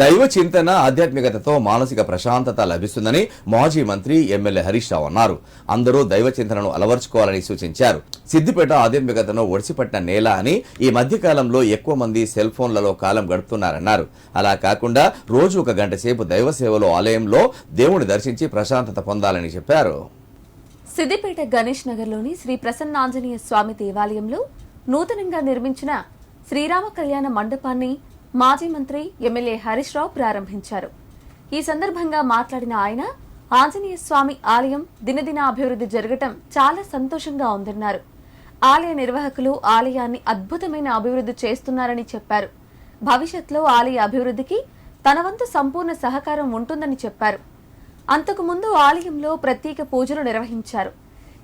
దైవ చింతన ఆధ్యాత్మికతతో మానసిక ప్రశాంతత లభిస్తుందని మాజీ మంత్రి ఎమ్మెల్యే హరీష్ రావు అన్నారు. అందరూ దైవ చింతనను అలవర్చుకోవాలని సూచించారు. సిద్దిపేట ఆధ్యాత్మికతను ఒడిసిపట్టిన నేల అని ఈ మధ్య కాలంలో ఎక్కువ మంది సెల్ ఫోన్లలో కాలం గడుపుతున్నారన్నారు. అలా కాకుండా రోజు ఒక గంట సేపు దైవ సేవలో ఆలయంలో దేవుని దర్శించి ప్రశాంతత పొందాలని చెప్పారు. సిద్దిపేట గణేష్ నగర్లోని శ్రీ ప్రసన్నాంజనేయ స్వామి దేవాలయంలో నూతనంగా నిర్మించిన శ్రీరామ కళ్యాణ మండపాన్ని మాజీ మంత్రి ఎమ్మెల్యే హరీష్ రావు ప్రారంభించారు. ఈ సందర్భంగా మాట్లాడిన ఆయన ఆంజనేయ స్వామి ఆలయం దినదిన అభివృద్ధి జరగటం చాలా సంతోషంగా ఉందన్నారు. ఆలయ నిర్వాహకులు ఆలయాన్ని అద్భుతమైన అభివృద్ధి చేస్తున్నారని చెప్పారు. భవిష్యత్తులో ఆలయ అభివృద్ధికి తన వంతు సంపూర్ణ సహకారం ఉంటుందని చెప్పారు. అంతకు ముందు ఆలయంలో ప్రత్యేక పూజలు నిర్వహించారు.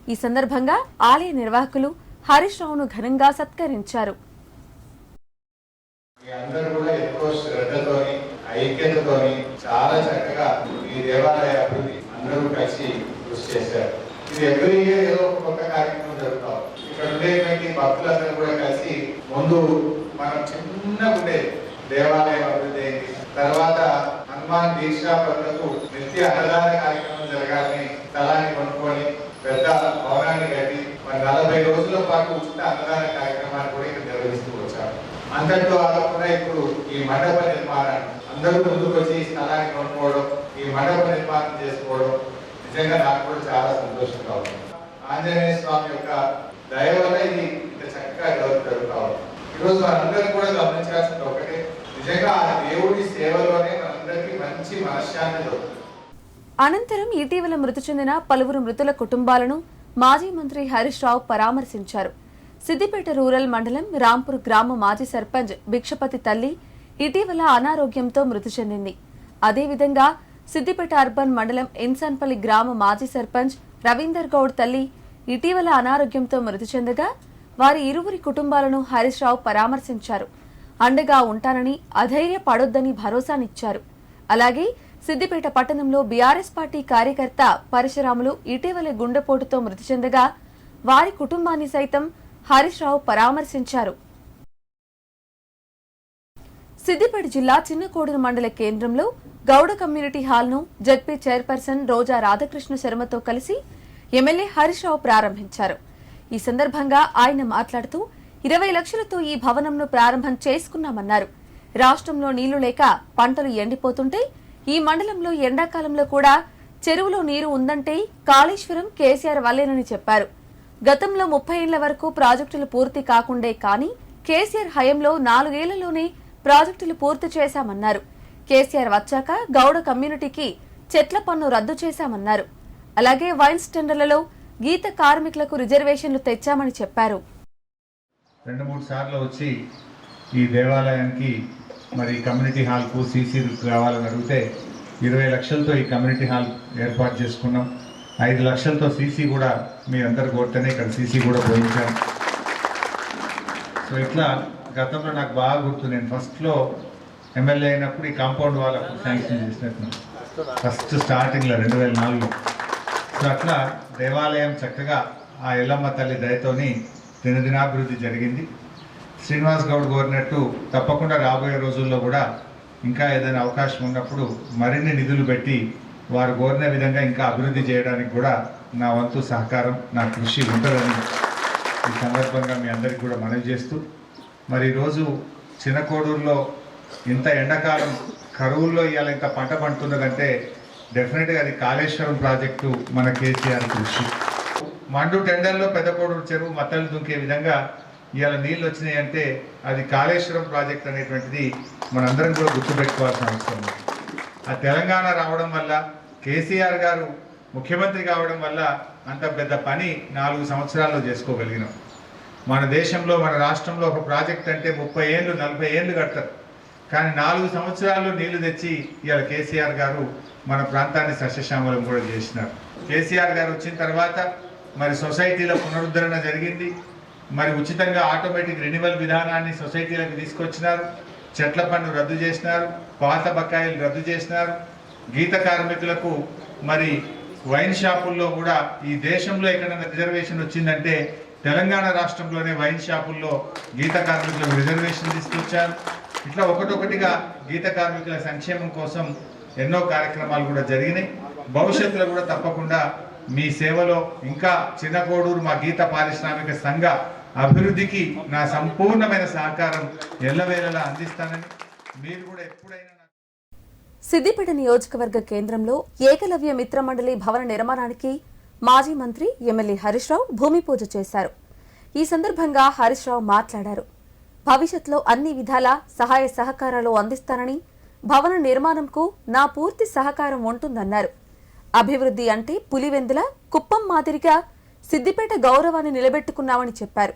ఈ సందర్భంగా ఆలయ నిర్వాహకులు హరీష్ రావును ఘనంగా సత్కరించారు. మీ అందరూ కూడా ఎక్కువ శ్రద్ధతోని ఐక్యతతోని చాలా చక్కగా ఈ దేవాలయ అభివృద్ధి అందరూ కలిసి కృషి చేశారు. ఇది ఎవ్రీ ఇయర్ ఏదో ఒక కొత్త కార్యక్రమం జరుగుతాం ఇక్కడ ఉండేటువంటి భక్తులందరూ కూడా కలిసి ముందు మనం చిన్న ఉండే దేవాలయం అభివృద్ధి అయింది. తర్వాత హనుమాన్ దీక్షా పద్ధతులకు నిత్య అన్నదాన కార్యక్రమం జరగాలని స్థలాన్ని కొనుక్కొని పెద్ద భవనాన్ని కట్టి మరి నలభై రోజుల పాటు ఉచిత అన్నదాన కార్యక్రమం కూడా ఇక్కడ నిర్వహిస్తూ వచ్చారు అంతటితో ఆగకుండా ఇప్పుడు ఈ మండప నిర్మాణం అందరూ ముందుకు వచ్చి ఈ స్థలాన్ని కొనుక్కోవడం ఈ మండప నిర్మాణం చేసుకోవడం నిజంగా నాకు కూడా చాలా సంతోషంగా ఉంది. ఆంజనేయ స్వామి యొక్క దయ వల్ల ఇది ఇంత చక్కగా డెవలప్ జరుగుతా ఉంది. ఈరోజు మనందరం కూడా గమనించాల్సింది ఒకటే నిజంగా ఆ దేవుడి సేవలోనే మనందరికీ మంచి మనశ్శాంతి దొరుకుతుంది. అనంతరం ఇటీవల మృతి చెందిన పలువురు మృతుల కుటుంబాలను మాజీ మంత్రి హరీష్ రావు పరామర్శించారు. సిద్దిపేట రూరల్ మండలం రాంపూర్ గ్రామ మాజీ సర్పంచ్ భిక్షపతి తల్లి ఇటీవల అనారోగ్యంతో మృతి చెందింది. అదేవిధంగా సిద్దిపేట అర్బన్ మండలం ఇన్సాన్పల్లి గ్రామ మాజీ సర్పంచ్ రవీందర్ గౌడ్ తల్లి ఇటీవల అనారోగ్యంతో మృతి చెందగా వారి ఇరువురి కుటుంబాలను హరీష్ రావు పరామర్శించారు. అండగా ఉంటానని అధైర్యపడొద్దని భరోసానిచ్చారు. అలాగే సిద్దిపేట పట్టణంలో బీఆర్ఎస్ పార్టీ కార్యకర్త పరశురాములు ఇటీవల గుండెపోటుతో మృతి చెందగా వారి కుటుంబాన్ని సైతం హరీష్ రావు పరామర్శించారు. సిద్దిపేట జిల్లా చిన్నకోడూరు మండల కేంద్రంలో గౌడ కమ్యూనిటీ హాల్ను జడ్పీ చైర్పర్సన్ రోజా రాధాకృష్ణ శర్మతో కలిసి ఎమ్మెల్యే హరీష్ రావు ప్రారంభించారు. ఈ సందర్భంగా ఆయన మాట్లాడుతూ ఇరవై లక్షలతో ఈ భవనంను ప్రారంభం చేసుకున్నామన్నారు. రాష్ట్రంలో నీళ్ళు లేక పంటలు ఎండిపోతుంటే ఈ మండలంలో ఎండాకాలంలో కూడా చెరువులో నీరు ఉందంటే కాళేశ్వరం కేసీఆర్ వల్లేనని చెప్పారు. గతంలో ముప్పై ఏళ్ళ వరకు ప్రాజెక్టులు పూర్తి కాకుండే కానీ కేసీఆర్ హయంలో నాలుగేళ్ళలోనే ప్రాజెక్టులు పూర్తి చేశామన్నారు. కేసీఆర్ వచ్చాక గౌడ కమ్యూనిటీకి చెట్ల పన్ను రద్దు చేశామన్నారు. అలాగే వైన్స్ టెండర్లలో గీత కార్మికులకు రిజర్వేషన్లు తెచ్చామని చెప్పారు. రెండు మూడు సార్లు వచ్చి ఈ దేవాలయానికి మరి కమ్యూనిటీ హాల్కు సీసీ కావాలని అడిగితే ఇరవై లక్షలతో ఈ కమ్యూనిటీ హాల్ ఏర్పాటు చేసుకున్నాం. ఐదు లక్షలతో సీసీ కూడా మీ అందరు కోరితేనే ఇక్కడ సీసీ కూడా పోయించాం సో ఇట్లా గతంలో నాకు బాగా గుర్తు నేను ఫస్ట్లో ఎమ్మెల్యే అయినప్పుడు ఈ కాంపౌండ్ వాల్ శాంక్షన్ చేసినట్టు. ఫస్ట్ స్టార్టింగ్లో రెండు వేల నాలుగులో. సో అట్లా దేవాలయం చక్కగా ఆ ఎల్లమ్మ తల్లి దయతోని దినదినాభివృద్ధి జరిగింది. శ్రీనివాస్ గౌడ్ కోరినట్టు తప్పకుండా రాబోయే రోజుల్లో కూడా ఇంకా ఏదైనా అవకాశం ఉన్నప్పుడు మరిన్ని నిధులు పెట్టి వారు కోరిన విధంగా ఇంకా అభివృద్ధి చేయడానికి కూడా నా వంతు సహకారం నా కృషి ఉంటుందని ఈ సందర్భంగా మీ అందరికీ కూడా మనవి చేస్తూ మరి ఈరోజు చిన్నకోడూరులో ఇంత ఎండాకాలం కరువుల్లో ఇవాళ ఇంత పంట పండుతున్నదంటే డెఫినెట్గా అది కాళేశ్వరం ప్రాజెక్టు మన కేసీఆర్ కృషి. మండు టెండర్లో పెద్దకోడూరు చెరువు మత్తలు దుంకే విధంగా ఇవాళ నీళ్ళు వచ్చినాయి అంటే అది కాళేశ్వరం ప్రాజెక్ట్ అనేటువంటిది మనందరం కూడా గుర్తుపెట్టుకోవాల్సిన అవసరం ఉంది. ఆ తెలంగాణ రావడం వల్ల కేసీఆర్ గారు ముఖ్యమంత్రి కావడం వల్ల అంత పెద్ద పని నాలుగు సంవత్సరాల్లో చేసుకోగలిగినాం. మన దేశంలో మన రాష్ట్రంలో ఒక ప్రాజెక్ట్ అంటే ముప్పై ఏళ్ళు నలభై ఏళ్ళు కడతారు. కానీ నాలుగు సంవత్సరాల్లో నీళ్ళు తెచ్చి ఇవాళ కేసీఆర్ గారు మన ప్రాంతాన్ని సస్యశ్యామలం కూడా చేసినారు. కేసీఆర్ గారు వచ్చిన తర్వాత మరి సొసైటీల పునరుద్ధరణ జరిగింది. మరి ఉచితంగా ఆటోమేటిక్ రెన్యువల్ విధానాన్ని సొసైటీలకు తీసుకొచ్చినారు. చెట్ల పన్ను రద్దు చేసినారు పాత బకాయిలు రద్దు చేసినారు. గీత కార్మికులకు మరి వైన్ షాపుల్లో కూడా ఈ దేశంలో ఎక్కడైనా రిజర్వేషన్ వచ్చిందంటే తెలంగాణ రాష్ట్రంలోనే వైన్ షాపుల్లో గీత కార్మికులకు రిజర్వేషన్ తీసుకొచ్చారు. ఇట్లా ఒకటొకటిగా గీత కార్మికుల సంక్షేమం కోసం ఎన్నో కార్యక్రమాలు కూడా జరిగినాయి. భవిష్యత్తులో కూడా తప్పకుండా మీ సేవలో ఇంకా చిన్నకోడూరు మా గీత పారిశ్రామిక సంఘ అభివృద్ధికి నా సంపూర్ణమైన సహకారం ఎల్లవేళలా అందిస్తానని మీరు కూడా ఎప్పుడైనా సిద్దిపేట నియోజకవర్గ కేంద్రంలో ఏకలవ్య మిత్ర మండలి భవన నిర్మాణానికి మాజీ మంత్రి ఎమ్మెల్యే హరీష్ రావు భూమి పూజ చేశారు. ఈ సందర్భంగా హరీష్ రావు మాట్లాడారు. భవిష్యత్లో అన్ని విధాల సహాయ సహకారాలు అందిస్తానని భవన నిర్మాణంకు నా పూర్తి సహకారం ఉంటుందన్నారు. అభివృద్ధి అంటే పులివెందుల కుప్పం మాదిరిగా సిద్దిపేట గౌరవాన్ని నిలబెట్టుకున్నామని చెప్పారు.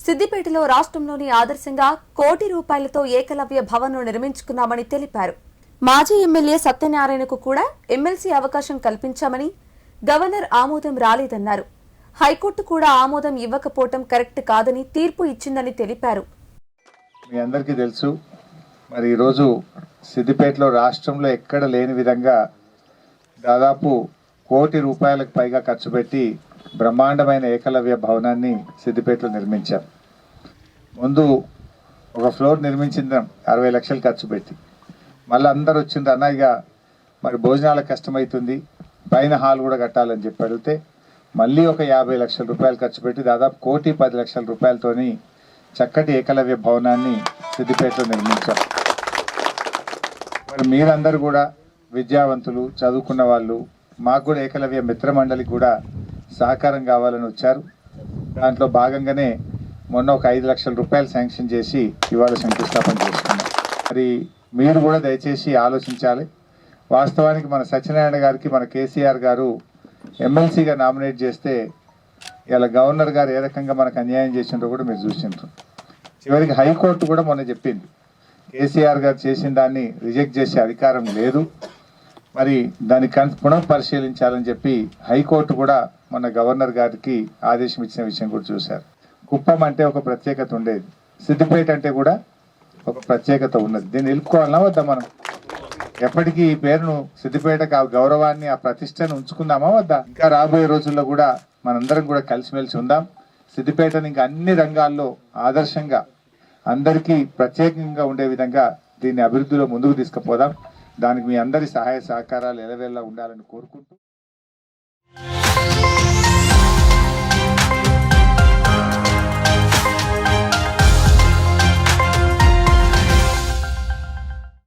సిద్దిపేటలో రాష్ట్రంలోని ఆదర్శంగా కోటి రూపాయలతో ఏకలవ్య భవన్ను నిర్మించుకున్నామని తెలిపారు. మాజీ ఎమ్మెల్యే సత్యనారాయణకు కూడా ఎమ్మెల్సీ అవకాశం కల్పించామని గవర్నర్ ఆమోదం రాలేదన్నారు. హైకోర్టు కూడా ఆమోదం ఇవ్వకపోవటం కరెక్ట్ కాదని తీర్పు ఇచ్చిందని తెలిపారు. మీ అందరికీ తెలుసు మరి ఈరోజు సిద్దిపేటలో రాష్ట్రంలో ఎక్కడ లేని విధంగా దాదాపు కోటి రూపాయలకు పైగా ఖర్చు పెట్టి బ్రహ్మాండమైన ఏకలవ్య భవనాన్ని సిద్దిపేటలో నిర్మించాం. ముందు ఒక ఫ్లోర్ నిర్మించిందాం అరవై లక్షలు ఖర్చు పెట్టి. మళ్ళీ అందరు వచ్చింది అన్నయ్యగా మరి భోజనాలకు కష్టమవుతుంది పైన హాల్ కూడా కట్టాలని చెప్పి అడిగితే మళ్ళీ ఒక యాభై లక్షల రూపాయలు ఖర్చు పెట్టి దాదాపు కోటి పది లక్షల రూపాయలతోని చక్కటి ఏకలవ్య భవనాన్ని సిద్దిపేటలో నిర్మించాం. మరి మీరందరూ కూడా విద్యావంతులు చదువుకున్న వాళ్ళు మాకు కూడా ఏకలవ్య మిత్రమండలి కూడా సహకారం కావాలని వచ్చారు. దాంట్లో భాగంగానే మొన్న ఒక ఐదు లక్షల రూపాయలు శాంక్షన్ చేసి ఇవాళ శంకుస్థాపన చేసుకున్నాం. మరి మీరు కూడా దయచేసి ఆలోచించాలి. వాస్తవానికి మన సత్యనారాయణ గారికి మన కేసీఆర్ గారు ఎమ్మెల్సీగా నామినేట్ చేస్తే ఇలా గవర్నర్ గారు ఏ రకంగా మనకు అన్యాయం చేసిండ్రో కూడా మీరు చూసిండ్రు. చివరికి హైకోర్టు కూడా మొన్న చెప్పింది. కేసీఆర్ గారు చేసిన దాన్ని రిజెక్ట్ చేసే అధికారం లేదు. మరి దాన్ని పునఃపరిశీలించాలని పరిశీలించాలని చెప్పి హైకోర్టు కూడా మన గవర్నర్ గారికి ఆదేశం ఇచ్చిన విషయం కూడా చూశారు. కుప్పం అంటే ఒక ప్రత్యేకత ఉండేది. సిద్దిపేట అంటే కూడా ఒక ప్రత్యేకత ఉన్నది. దీన్ని నిలుపుకోవాలన్నా వద్దా మనం? ఎప్పటికీ ఈ పేరును సిద్దిపేటకు ఆ గౌరవాన్ని ఆ ప్రతిష్టను ఉంచుకుందామా వద్దా? ఇంకా రాబోయే రోజుల్లో కూడా మనందరం కూడా కలిసిమెలిసి ఉందాం. సిద్దిపేటని ఇంకా అన్ని రంగాల్లో ఆదర్శంగా అందరికీ ప్రత్యేకంగా ఉండే విధంగా దీన్ని అభివృద్ధిలో ముందుకు తీసుకుపోదాం. దానికి మీ అందరి సహాయ సహకారాలు ఎలవేలా ఉండాలని కోరుకుంటూ